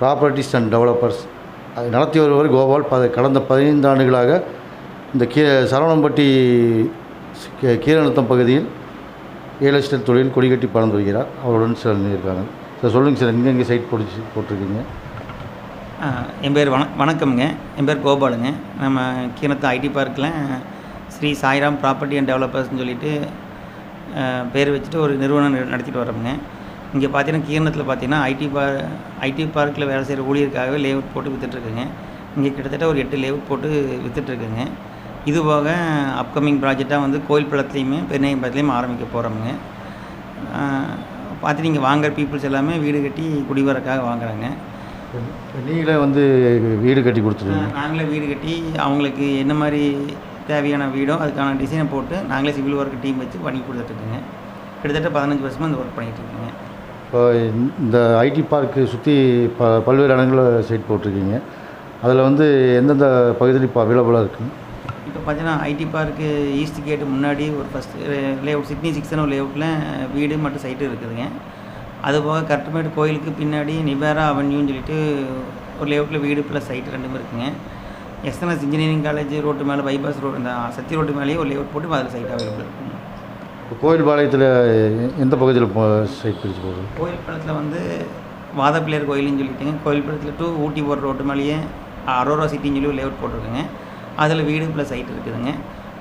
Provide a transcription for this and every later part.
Properties and developers அதை நடத்தி வருவர் கோபால் பத கடந்த பதினைந்து ஆண்டுகளாக இந்த கீ சரவணம்பட்டி கீரநத்தம் பகுதியில் ரியல் எஸ்டேட் தொழில் கொடிகட்டி பறந்து வருகிறார். அவருடன் சிலர் இருக்காங்க. சார் சொல்லுங்கள் சார் எங்கே எங்கே சைட் போட்டு போட்டிருக்கீங்க என் பேர் வண வணக்கம்ங்க. என் பேர் கோபாலுங்க. நம்ம கீரநத்தம் ஐடி பார்க்கில் ஸ்ரீ சாய்ராம் ப்ராப்பர்ட்டி அண்ட் டெவலப்பர்ஸ்னு சொல்லிட்டு பேர் வச்சுட்டு ஒரு நிறுவனம் நடத்திட்டு வரோமுங்க இங்கே பார்த்தீங்கன்னா கீரணத்தில் பார்த்தீங்கன்னா ஐடி பார் ஐடி பார்க்கில் வேலை செய்கிற ஊழியருக்காகவே லேஅவுட் போட்டு விற்றுட்ருக்குங்க இங்கே கிட்டத்தட்ட ஒரு எட்டு லேஅவுட் போட்டு விற்றுட்ருக்குங்க இது போக அப்கமிங் ப்ராஜெக்டாக வந்து கோயில் பழத்துலேயுமே பெருநாயம்பலத்துலேயும் ஆரம்பிக்க போகிறோமுங்க பார்த்து நீங்கள் வாங்குற பீப்புள்ஸ் எல்லாமே வீடு கட்டி குடிவரக்காக வாங்குறாங்க. நீங்களே வந்து வீடு கட்டி கொடுத்துருவீங்க. நாங்களே வீடு கட்டி அவங்களுக்கு என்ன மாதிரி தேவையான வீடோ அதுக்கான டிசைனை போட்டு நாங்களே சிவில் ஒர்க் டீம் வச்சு பண்ணி கொடுத்துட்ருக்குங்க கிட்டத்தட்ட பதினஞ்சு வருஷமாக இந்த ஒர்க் பண்ணிகிட்ருக்குங்க இப்போ இந்த ஐடி பார்க்கு சுற்றி ப பல்வேறு இடங்களில் சைட் போட்டிருக்கீங்க. அதில் வந்து எந்தெந்த பகுதியில் இப்போ அவைலபிளாக இருக்குது இப்போ பார்த்தீங்கன்னா ஐடி பார்க்கு ஈஸ்ட் கேட்டு முன்னாடி ஒரு ஃபஸ்ட்டு லேஅவுட் சிட்னி சிக்ஸ்னு லேஅவுட்டில் வீடு மற்றும் சைட்டு இருக்குதுங்க. அதுபோக கரெக்டுமேட்டு கோயிலுக்கு பின்னாடி நிபேரா அவென்யூன்னு சொல்லிட்டு ஒரு லேஅவுட்டில் வீடு ப்ளஸ் சைட்டு ரெண்டுமே இருக்குங்க. எஸ்என்எஸ் இன்ஜினியரிங் காலேஜ் ரோட்டு மேலே பைபாஸ் ரோடு இந்த சத்தி ரோட்டு மேலேயே ஒரு லேஅவுட் போட்டு அதில் சைட் அவைலபிள் இருக்குங்க. இப்போ கோயில் பாளையத்தில் எந்த பகுதியில் சைட் பிரித்து போகுது? கோயில் படத்தில் வந்து வாதப்பிள்ளையர் கோயில்னு சொல்லிட்டுங்க கோயில் படத்தில் டு ஊட்டி போகிற ரோட்டு மேலேயே அரோரா சிட்டின்னு சொல்லி லேஅவுட் போட்டிருக்குங்க. அதில் வீடு ப்ளஸ் சைட் இருக்குதுங்க.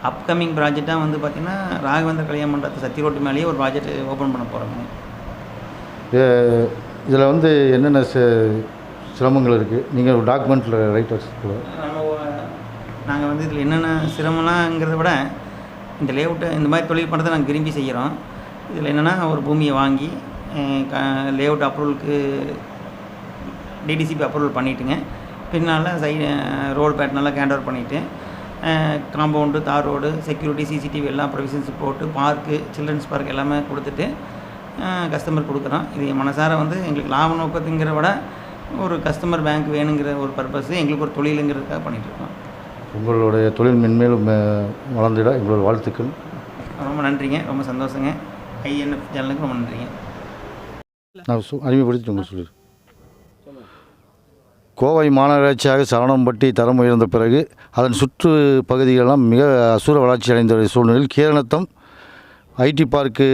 அப்கமிங் ப்ராஜெக்டாக வந்து பார்த்திங்கன்னா ராகவேந்திர கல்யாண மண்டபத்தை சத்தி ரோட்டு மேலேயே ஒரு ப்ராஜெக்ட் ஓப்பன் பண்ண போகிறோங்க இதில் வந்து என்னென்ன சிரமங்கள் இருக்குது நீங்கள் ஒரு டாக்குமெண்ட்டில் ரைட்டர்ஸ் நம்ம நாங்கள் வந்து இதில் என்னென்ன சிரமம்லாங்கிறத விட இந்த லேஅவுட்டை இந்த மாதிரி தொழில் பண்ணுறதை நாங்கள் விரும்பி செய்கிறோம் இதில் என்னென்னா ஒரு பூமியை வாங்கி க லேஅவுட் அப்ரூவலுக்கு டிடிசிபி அப்ரூவல் பண்ணிட்டுங்க. பின்னால் சை ரோடு பேட்டர்னெல்லாம் கேண்ட் ஓவர் பண்ணிவிட்டு காம்பவுண்டு தார் ரோடு செக்யூரிட்டி சிசிடிவி எல்லாம் ப்ரொவிஷன்ஸ் போட்டு பார்க்கு சில்ட்ரன்ஸ் பார்க் எல்லாமே கொடுத்துட்டு கஸ்டமர் கொடுக்குறோம். இது மனசார வந்து எங்களுக்கு லாப நோக்கத்துங்கிற விட ஒரு கஸ்டமர் பேங்க் வேணுங்கிற ஒரு பர்பஸ் எங்களுக்கு ஒரு தொழிலுங்கிறதுக்காக பண்ணிகிட்ருக்கோம் உங்களுடைய தொழில் மென்மேலும் வளர்ந்திட எங்களோட வாழ்த்துக்கள். ரொம்ப நன்றிங்க. ரொம்ப சந்தோஷங்க. ஐஎன்எஃப் சேனலுக்கு ரொம்ப நன்றிங்க. நான் சொ அறிமுகப்படுத்தி உங்களுக்கு சொல்லிடுறேன் கோவை மாநகராட்சியாக சரணம்பட்டி தரம் உயர்ந்த பிறகு அதன் சுற்று பகுதிகளெல்லாம் மிக அசுர வளர்ச்சி அடைந்த ஒரு சூழ்நிலையில் கேரளத்தம் ஐடி பார்க்கு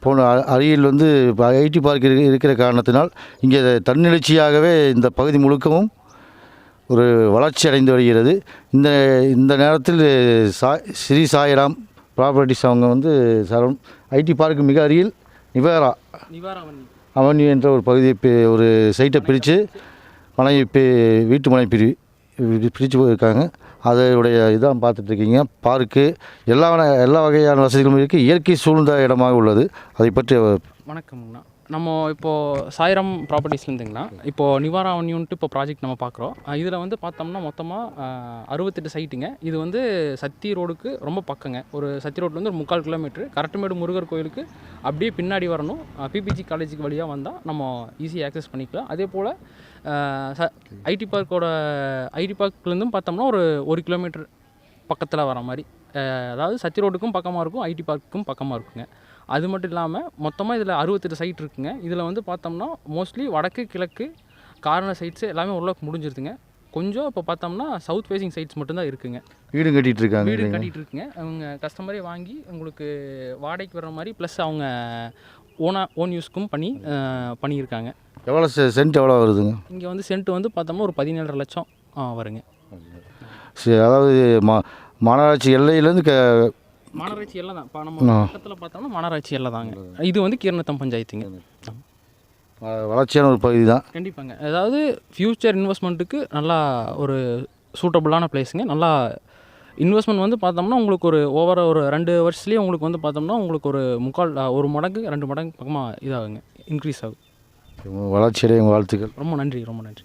போன அருகில் வந்து ஐடி பார்க் இரு- இருக்கிற காரணத்தினால் இங்கே தன்னெழுச்சியாகவே இந்த பகுதி முழுக்கவும் ஒரு வளர்ச்சி அடைந்து வருகிறது. இந்த இந்த நேரத்தில் சா ஸ்ரீ சாய்ராம் ப்ராப்பர்ட்டிஸ் அவங்க வந்து சரம் ஐடி பார்க்கு மிக அருகில் நிவேரா அவன்யூ என்ற ஒரு பகுதியை ஒரு சைட்டை பிரித்து மனை வீட்டு மனை பிரி பிரித்து போயிருக்காங்க. அதனுடைய இதான் பார்த்துட்ருக்கீங்க. பார்க்கு எல்லா எல்லா வகையான வசதிகளும் இருக்குது இயற்கை சூழ்ந்த இடமாக உள்ளது. அதை பற்றி வணக்கம்ண்ணா நம்ம இப்போது சாய்ராம் ப்ராப்பர்ட்டிஸ்லேருந்துங்கண்ணா இப்போது நிவாரா அவன்யூன்ட்டு இப்போ ப்ராஜெக்ட் நம்ம பார்க்குறோம் இதில் வந்து பார்த்தோம்னா மொத்தமாக அறுபத்தெட்டு சைட்டுங்க இது வந்து சத்தி ரோடுக்கு ரொம்ப பக்கங்க. ஒரு சத்தி ரோட்லேருந்து ஒரு முக்கால் கிலோமீட்ரு கரட்டுமேடு முருகர் கோயிலுக்கு அப்படியே பின்னாடி வரணும். பிபிஜி காலேஜுக்கு வழியாக வந்தால் நம்ம ஈஸியாக ஆக்சஸ் பண்ணிக்கலாம். அதே போல் ச ஐடி பார்க்கோட ஐடி பார்க்லேருந்தும் பார்த்தோம்னா ஒரு ஒரு கிலோமீட்டர் பக்கத்தில் வர மாதிரி. அதாவது சத்தி ரோடுக்கும் பக்கமாக இருக்கும் ஐடி பார்க்குக்கும் பக்கமாக இருக்குங்க. அது மட்டும் இல்லாமல் மொத்தமாக இதில் அறுபத்தெட்டு சைட் இருக்குங்க. இதில் வந்து பார்த்தோம்னா மோஸ்ட்லி வடக்கு கிழக்கு கார்னர் சைட்ஸ் எல்லாமே ஓரளவுக்கு முடிஞ்சிருதுங்க. கொஞ்சம் இப்போ பார்த்தோம்னா சவுத் ஃபேசிங் சைட்ஸ் மட்டும்தான் இருக்குங்க. வீடு கட்டிகிட்டு இருக்காங்க வீடு கட்டிட்டு இருக்குங்க அவங்க கஸ்டமரே வாங்கி உங்களுக்கு வாடகைக்கு வர்ற மாதிரி ப்ளஸ் அவங்க ஓனா ஓன் யூஸ்க்கும் பண்ணி பண்ணியிருக்காங்க. எவ்வளோ செ- சென்ட் எவ்வளோ வருதுங்க? இங்கே வந்து சென்ட் வந்து பார்த்தோம்னா ஒரு பதினேழரை லட்சம் ஆ, வருங்க. சரி அதாவது மா மாநகராட்சி எல்லையிலேருந்து க மாநகராட்சி எல்லாம் தான். இப்போ. நம்ம பக்கத்தில் பார்த்தோம்னா மாநகராட்சி எல்லாம் தாங்க. இது வந்து கீரணத்தம் பஞ்சாயத்துங்க. வளர்ச்சியான ஒரு பகுதி தான். கண்டிப்பாங்க. அதாவது ஃப்யூச்சர் இன்வெஸ்ட்மெண்ட்டுக்கு நல்லா ஒரு சூட்டபுளான பிளேஸுங்க நல்லா இன்வெஸ்ட்மெண்ட் வந்து பார்த்தோம்னா உங்களுக்கு ஒரு ஓவர ஒரு ரெண்டு வருஷத்துலேயே உங்களுக்கு வந்து பார்த்தோம்னா உங்களுக்கு ஒரு முக்கால் ஒரு மடங்கு ரெண்டு மடங்கு பக்கமாக இதாகுங்க. இன்க்ரீஸ் ஆகும். வளர்ச்சியடைய வாழ்த்துக்கள். ரொம்ப நன்றி ரொம்ப நன்றி.